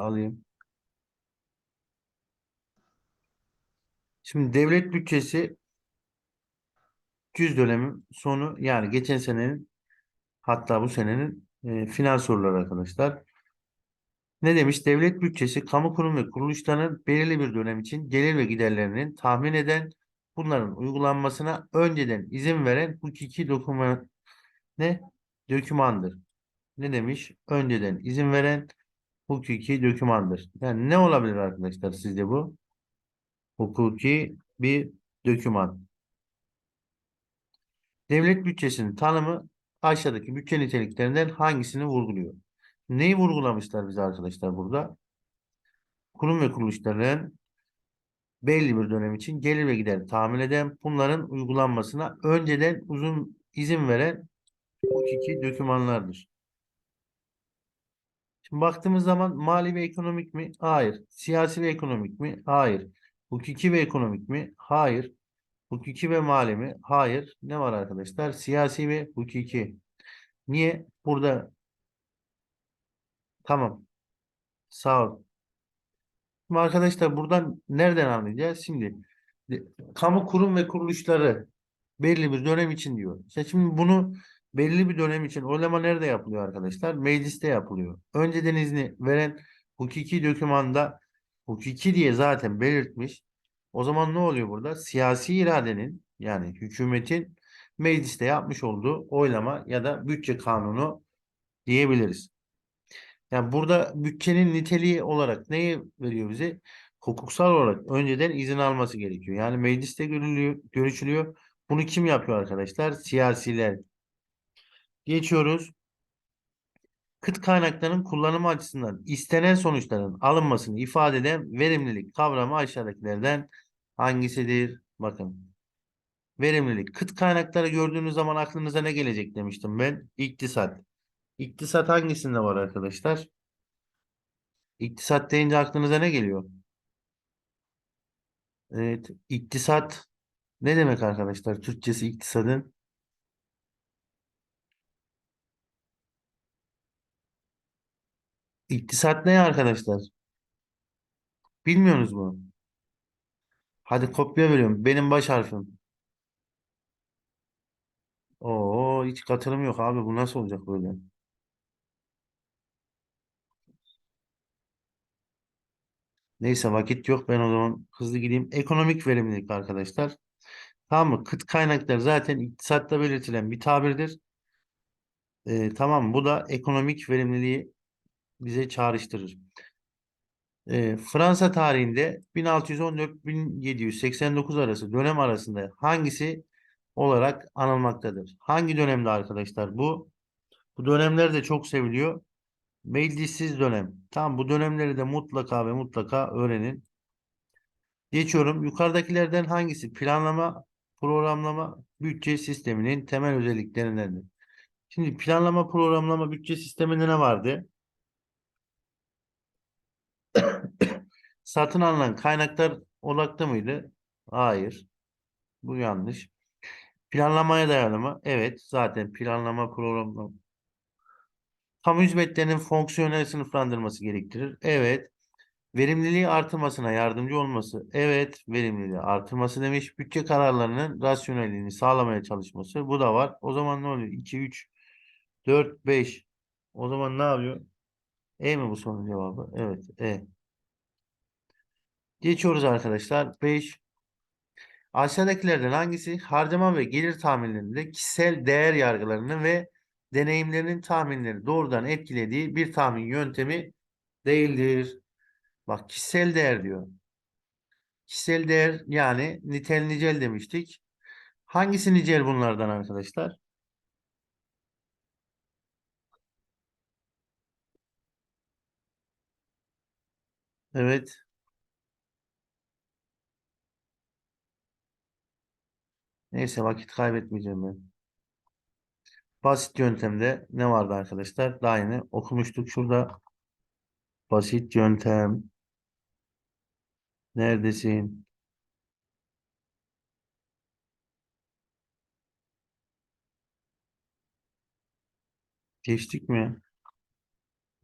Alayım. Şimdi devlet bütçesi 100 dönemin sonu yani geçen senenin hatta bu senenin e, final soruları arkadaşlar. Ne demiş? Devlet bütçesi kamu kurum ve kuruluşlarının belirli bir dönem için gelir ve giderlerinin tahmin eden bunların uygulanmasına önceden izin veren hukuki doküman ne? Dokümandır. Ne demiş? Önceden izin veren hukuki dokümandır. Yani ne olabilir arkadaşlar sizce bu? Hukuki bir doküman. Devlet bütçesinin tanımı aşağıdaki bütçe niteliklerinden hangisini vurguluyor? Neyi vurgulamışlar bize arkadaşlar burada? Kurum ve kuruluşların belli bir dönem için gelir ve gider tahmin eden bunların uygulanmasına önceden uzun izin veren hukuki dokümanlardır. Şimdi baktığımız zaman mali ve ekonomik mi? Hayır. Siyasi ve ekonomik mi? Hayır. Hukuki ve ekonomik mi? Hayır. Hukuki ve mali mi? Hayır. Ne var arkadaşlar? Siyasi ve hukuki. Niye? Burada tamam. Sağ ol. Şimdi arkadaşlar buradan nereden anlayacağız? Şimdi de- kamu kurum ve kuruluşları belli bir dönem için diyor. İşte şimdi bunu belli bir dönem için oylama nerede yapılıyor arkadaşlar? Mecliste yapılıyor. Önceden izni veren hukuki dokümanda hukuki diye zaten belirtmiş. O zaman ne oluyor burada? Siyasi iradenin yani hükümetin mecliste yapmış olduğu oylama ya da bütçe kanunu diyebiliriz. Yani burada bütçenin niteliği olarak neyi veriyor bize? Hukuksal olarak önceden izin alması gerekiyor. Yani mecliste görülüyor, görüşülüyor. Bunu kim yapıyor arkadaşlar? Siyasiler. Geçiyoruz. Kıt kaynakların kullanımı açısından istenen sonuçların alınmasını ifade eden verimlilik kavramı aşağıdakilerden hangisidir? Bakın. Verimlilik. Kıt kaynakları gördüğünüz zaman aklınıza ne gelecek demiştim ben? İktisat. İktisat hangisinde var arkadaşlar? İktisat deyince aklınıza ne geliyor? Evet, iktisat ne demek arkadaşlar? Türkçesi iktisadın İktisat ne arkadaşlar? Bilmiyorsunuz mu? Hadi kopya veriyorum. Benim baş harfim. Oo, hiç katılım yok abi. Bu nasıl olacak böyle? Neyse vakit yok. Ben o zaman hızlı gideyim. Ekonomik verimlilik arkadaşlar. Tamam mı? Kıt kaynaklar zaten iktisatta belirtilen bir tabirdir. Ee, tamam Bu da ekonomik verimliliği bize çağrıştırır. Ee, Fransa tarihinde 1614-1789 arası dönem arasında hangisi olarak anılmaktadır? Hangi dönemde arkadaşlar bu? Bu dönemler de çok seviliyor. Meclissiz dönem. Tamam bu dönemleri de mutlaka ve mutlaka öğrenin. Geçiyorum. Yukarıdakilerden hangisi planlama, programlama, bütçe sisteminin temel özelliklerindendir? Şimdi planlama, programlama, bütçe sisteminde ne vardı? Satın alınan kaynaklar odaklı mıydı? Hayır. Bu yanlış. Planlamaya dayalı mı? Evet. Zaten planlama, programlama. Kamu hizmetlerinin fonksiyonel sınıflandırması gerektirir. Evet. Verimliliği artırmasına yardımcı olması. Evet. Verimliliği artırması demiş. Bütçe kararlarının rasyonelliğini sağlamaya çalışması. Bu da var. O zaman ne oluyor? 2, 3, 4, 5. O zaman ne yapıyor? E mi bu sorunun cevabı? Evet. E. Geçiyoruz arkadaşlar. 5. Aşağıdakilerden hangisi harcama ve gelir tahminlerinde kişisel değer yargılarını ve deneyimlerinin tahminleri doğrudan etkilediği bir tahmin yöntemi değildir. Bak kişisel değer diyor. Kişisel değer yani nitel nicel demiştik. Hangisi nicel bunlardan arkadaşlar? Evet. Neyse vakit kaybetmeyeceğim ben. Basit yöntemde ne vardı arkadaşlar? Daha yeni okumuştuk şurada. Basit yöntem. Neredesin? Geçtik mi?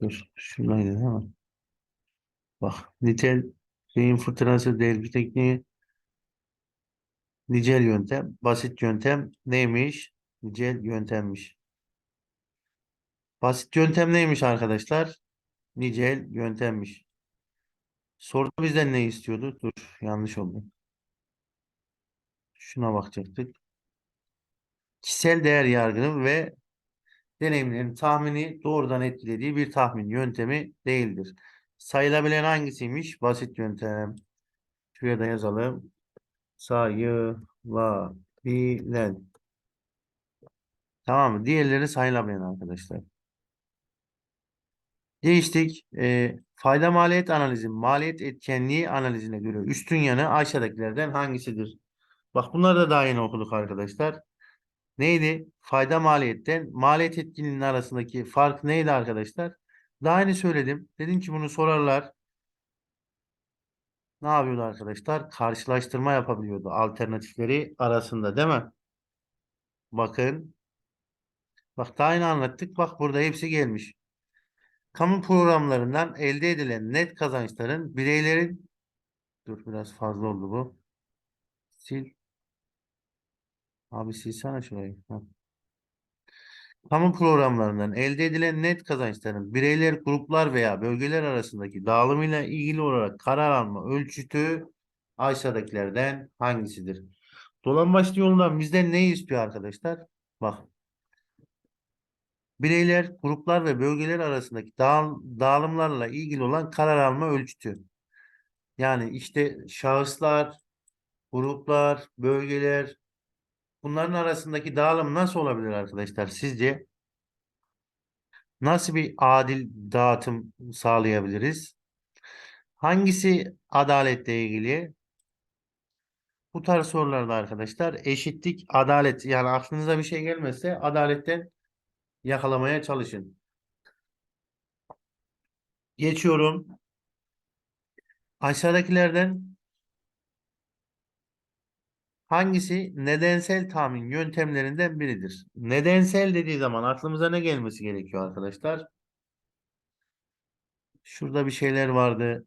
Dur. Şuradaydı değil? Bak nitel beyin fırtınası delgi tekniği nicel yöntem basit yöntem neymiş? Nicel yöntemmiş. Basit yöntem neymiş arkadaşlar? Nicel yöntemmiş. Soruda bizden ne istiyordu? Dur yanlış oldu. Şuna bakacaktık. Kişisel değer yargının ve deneyimlerin tahmini doğrudan etkilediği bir tahmin yöntemi değildir. Sayılabilen hangisiymiş? Basit yöntem. Şuraya da yazalım. Sayılabilen. Tamam mı? Diğerleri sayılamayan arkadaşlar. Geçtik. Ee, fayda maliyet analizi, maliyet etkenliği analizine göre üstün yanı aşağıdakilerden hangisidir? Bak bunları da daha yeni okuduk arkadaşlar. Neydi? Fayda maliyetten maliyet etkinliğinin arasındaki fark neydi arkadaşlar? Daha yeni söyledim. Dedim ki bunu sorarlar. Ne yapıyordu arkadaşlar? Karşılaştırma yapabiliyordu alternatifleri arasında değil mi? Bakın. Bak daha yeni anlattık. Bak burada hepsi gelmiş. Kamu programlarından elde edilen net kazançların bireylerin dur biraz fazla oldu bu. Sil. Abi silsene şurayı. Ha. Kamu programlarından elde edilen net kazançların bireyler, gruplar veya bölgeler arasındaki dağılımıyla ilgili olarak karar alma ölçütü aşağıdakilerden hangisidir? Dolambaçlı yoldan bizden ne istiyor arkadaşlar? Bak. Bireyler, gruplar ve bölgeler arasındaki dağıl dağılımlarla ilgili olan karar alma ölçütü. Yani işte şahıslar, gruplar, bölgeler bunların arasındaki dağılım nasıl olabilir arkadaşlar sizce? Nasıl bir adil dağıtım sağlayabiliriz? Hangisi adaletle ilgili? Bu tarz sorularda arkadaşlar eşitlik, adalet yani aklınıza bir şey gelmezse adaletten yakalamaya çalışın. Geçiyorum. Aşağıdakilerden hangisi nedensel tahmin yöntemlerinden biridir? Nedensel dediği zaman aklımıza ne gelmesi gerekiyor arkadaşlar? Şurada bir şeyler vardı.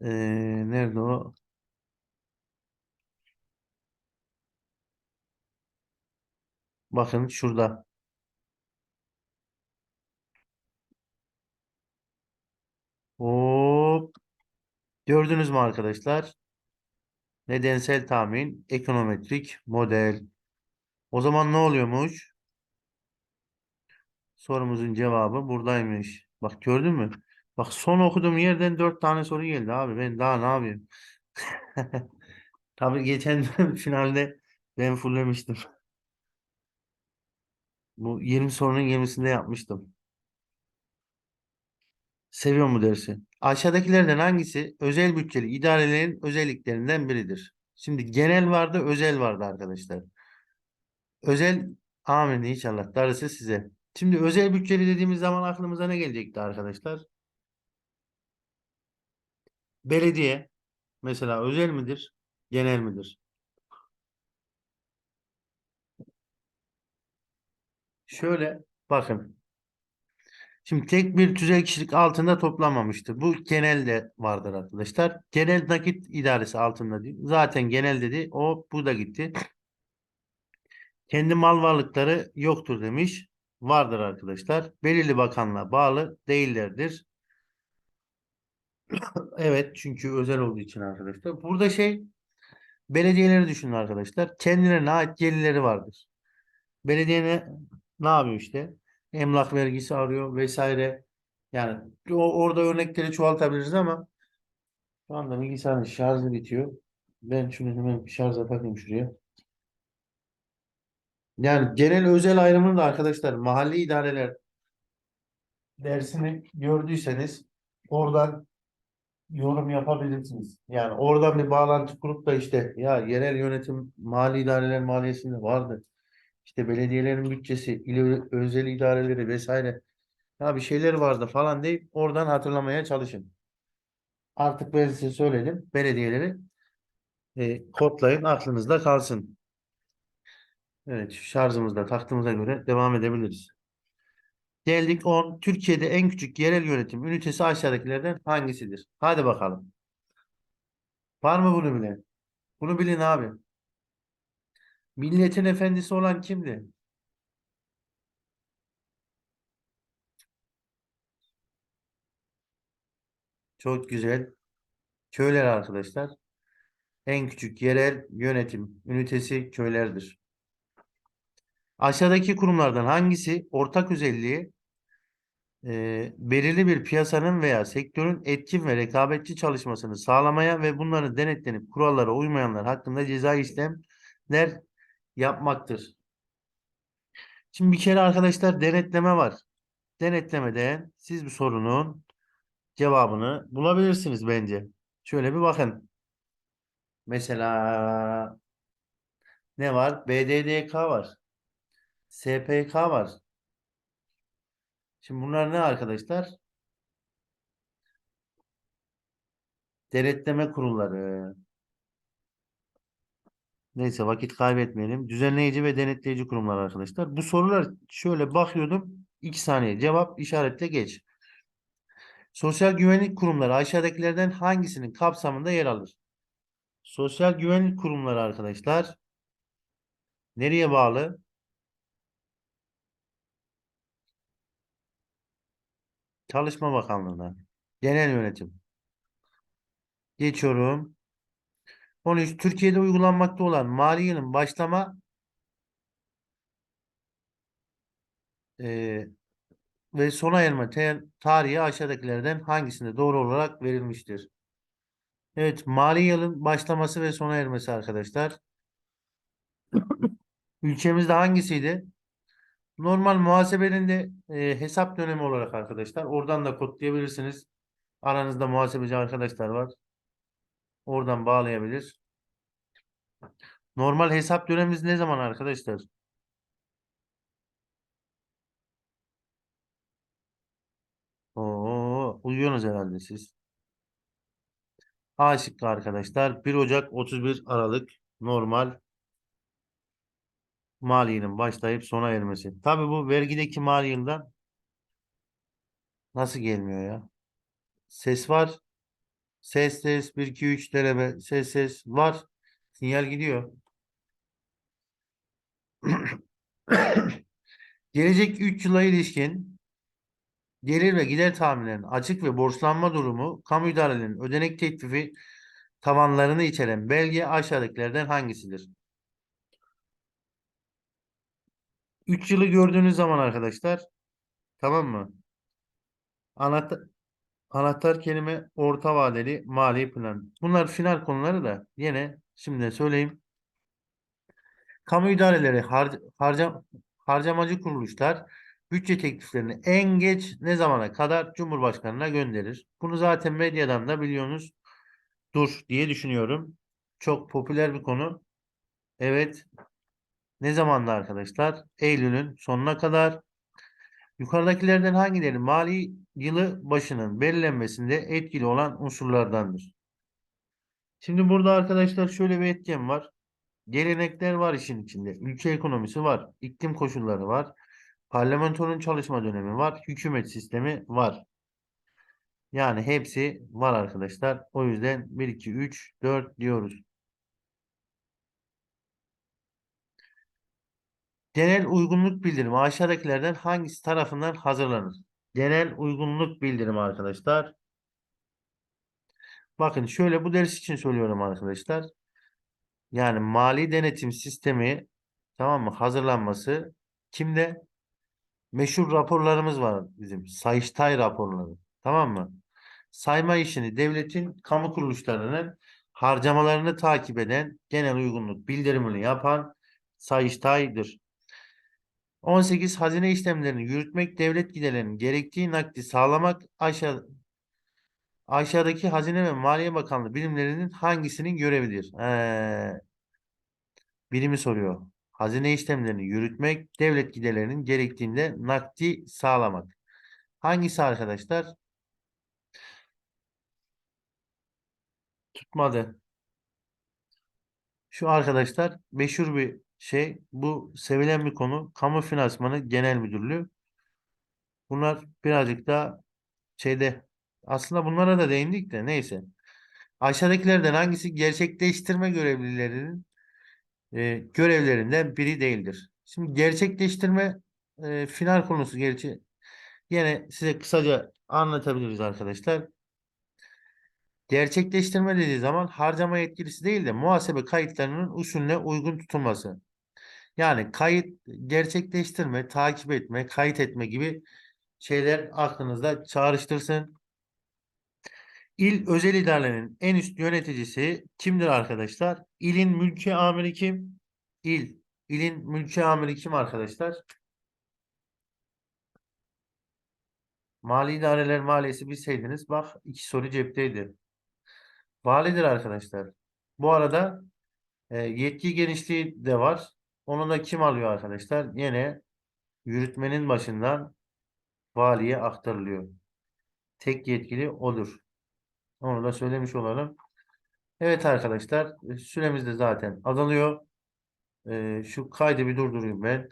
Ee, nerede o? Bakın şurada. Hop. Gördünüz mü arkadaşlar? Nedensel tahmin, ekonometrik model. O zaman ne oluyormuş? Sorumuzun cevabı buradaymış. Bak gördün mü? Bak son okuduğum yerden dört tane soru geldi abi. Ben daha ne yapayım? Tabii geçen finalde ben fulllemiştim. Bu 20 sorunun 20'sinde yapmıştım. Seviyor mu dersi? Aşağıdakilerden hangisi özel bütçeli idarelerin özelliklerinden biridir? Şimdi genel vardı, özel vardı arkadaşlar. Özel amin inşallah darısı size. Şimdi özel bütçeli dediğimiz zaman aklımıza ne gelecekti arkadaşlar? Belediye mesela özel midir? Genel midir? Şöyle bakın. Şimdi tek bir tüzel kişilik altında toplanmamıştır. Bu genelde vardır arkadaşlar. Genel nakit idaresi altında değil. Zaten genel dedi. O bu da gitti. Kendi mal varlıkları yoktur demiş. Vardır arkadaşlar. Belirli bakanlığa bağlı değillerdir. Evet çünkü özel olduğu için arkadaşlar. Burada şey belediyeleri düşünün arkadaşlar. Kendilerine ait gelirleri vardır. Belediye ne, ne yapıyor işte? Emlak vergisi arıyor vesaire. Yani o, orada örnekleri çoğaltabiliriz ama şu anda bilgisayarın şarjı bitiyor. Ben şunu hemen şarja takayım şuraya. Yani genel özel ayrımını da arkadaşlar mahalli idareler dersini gördüyseniz oradan yorum yapabilirsiniz. Yani oradan bir bağlantı kurup da işte ya yerel yönetim mali idareler maliyesinde vardı. İşte belediyelerin bütçesi, il özel idareleri vesaire ya bir şeyler vardı falan deyip oradan hatırlamaya çalışın. Artık ben size söyledim. Belediyeleri e, kodlayın aklınızda kalsın. Evet şarjımızda taktığımıza göre devam edebiliriz. Geldik 10. Türkiye'de en küçük yerel yönetim ünitesi aşağıdakilerden hangisidir? Hadi bakalım. Var mı bunu bilen? Bunu bilin abi. Milletin efendisi olan kimdi? Çok güzel. Köyler arkadaşlar. En küçük yerel yönetim ünitesi köylerdir. Aşağıdaki kurumlardan hangisi ortak özelliği e, belirli bir piyasanın veya sektörün etkin ve rekabetçi çalışmasını sağlamaya ve bunların denetlenip kurallara uymayanlar hakkında cezai işlemler yapmaktır. Şimdi bir kere arkadaşlar denetleme var. Denetlemeden siz bu sorunun cevabını bulabilirsiniz bence. Şöyle bir bakın. Mesela ne var? BDDK var. SPK var. Şimdi bunlar ne arkadaşlar? Denetleme kurulları. Neyse vakit kaybetmeyelim. Düzenleyici ve denetleyici kurumlar arkadaşlar. Bu sorular şöyle bakıyordum. 2 saniye cevap işaretle geç. Sosyal güvenlik kurumları aşağıdakilerden hangisinin kapsamında yer alır? Sosyal güvenlik kurumları arkadaşlar nereye bağlı? Çalışma Bakanlığı'na. Genel yönetim. Geçiyorum. 13. Türkiye'de uygulanmakta olan mali yılın başlama e, ve sona erme tarihi aşağıdakilerden hangisinde doğru olarak verilmiştir? Evet, mali yılın başlaması ve sona ermesi arkadaşlar. Ülkemizde hangisiydi? Normal muhasebenin de e, hesap dönemi olarak arkadaşlar. Oradan da kodlayabilirsiniz. Aranızda muhasebeci arkadaşlar var. Oradan bağlayabilir. Normal hesap dönemimiz ne zaman arkadaşlar? Oo, uyuyorsunuz herhalde siz. A şıkkı arkadaşlar. 1 Ocak 31 Aralık normal maliyenin başlayıp sona ermesi. Tabii bu vergideki mali yıldan nasıl gelmiyor ya? Ses var. Ses ses 1 2 3 deneme ses ses var. Sinyal gidiyor. Gelecek 3 yıla ilişkin gelir ve gider tahminlerinin açık ve borçlanma durumu kamu idarelerinin ödenek teklifi tavanlarını içeren belge aşağıdakilerden hangisidir? 3 yılı gördüğünüz zaman arkadaşlar tamam mı? Anahtar, anahtar kelime orta vadeli mali plan. Bunlar final konuları da yine şimdi söyleyeyim. Kamu idareleri har, harca, harcamacı kuruluşlar bütçe tekliflerini en geç ne zamana kadar Cumhurbaşkanı'na gönderir. Bunu zaten medyadan da biliyorsunuz. Dur diye düşünüyorum. Çok popüler bir konu. Evet. Ne zamanda arkadaşlar? Eylül'ün sonuna kadar. Yukarıdakilerden hangileri mali yılı başının belirlenmesinde etkili olan unsurlardandır? Şimdi burada arkadaşlar şöyle bir etken var. Gelenekler var işin içinde. Ülke ekonomisi var. iklim koşulları var. Parlamentonun çalışma dönemi var. Hükümet sistemi var. Yani hepsi var arkadaşlar. O yüzden 1, 2, 3, 4 diyoruz. Genel uygunluk bildirimi aşağıdakilerden hangisi tarafından hazırlanır? Genel uygunluk bildirimi arkadaşlar. Bakın şöyle bu ders için söylüyorum arkadaşlar. Yani mali denetim sistemi tamam mı hazırlanması kimde? Meşhur raporlarımız var bizim. Sayıştay raporları. Tamam mı? Sayma işini devletin kamu kuruluşlarının harcamalarını takip eden genel uygunluk bildirimini yapan Sayıştay'dır. 18 hazine işlemlerini yürütmek devlet giderlerinin gerektiği nakdi sağlamak aşağı aşağıdaki Hazine ve Maliye Bakanlığı birimlerinin hangisinin görevidir? Ee, birimi soruyor. Hazine işlemlerini yürütmek, devlet giderlerinin gerektiğinde nakdi sağlamak. Hangisi arkadaşlar? Tutmadı. Şu arkadaşlar meşhur bir şey. Bu sevilen bir konu. Kamu Finansmanı Genel Müdürlüğü. Bunlar birazcık da şeyde aslında bunlara da değindik de neyse. Aşağıdakilerden hangisi gerçekleştirme görevlilerinin e, görevlerinden biri değildir? Şimdi gerçekleştirme e, final konusu gerçi yine size kısaca anlatabiliriz arkadaşlar. Gerçekleştirme dediği zaman harcama yetkilisi değil de muhasebe kayıtlarının usulüne uygun tutulması. Yani kayıt gerçekleştirme, takip etme, kayıt etme gibi şeyler aklınızda çağrıştırsın. İl özel idarenin en üst yöneticisi kimdir arkadaşlar? İlin mülki amiri kim? İl. İlin mülki amiri kim arkadaşlar? Mali idareler maliyesi bilseydiniz bak iki soru cepteydi. Validir arkadaşlar. Bu arada e, yetki genişliği de var. Onu da kim alıyor arkadaşlar? Yine yürütmenin başından valiye aktarılıyor. Tek yetkili odur. Onu da söylemiş olalım. Evet arkadaşlar süremiz de zaten azalıyor. E, şu kaydı bir durdurayım ben.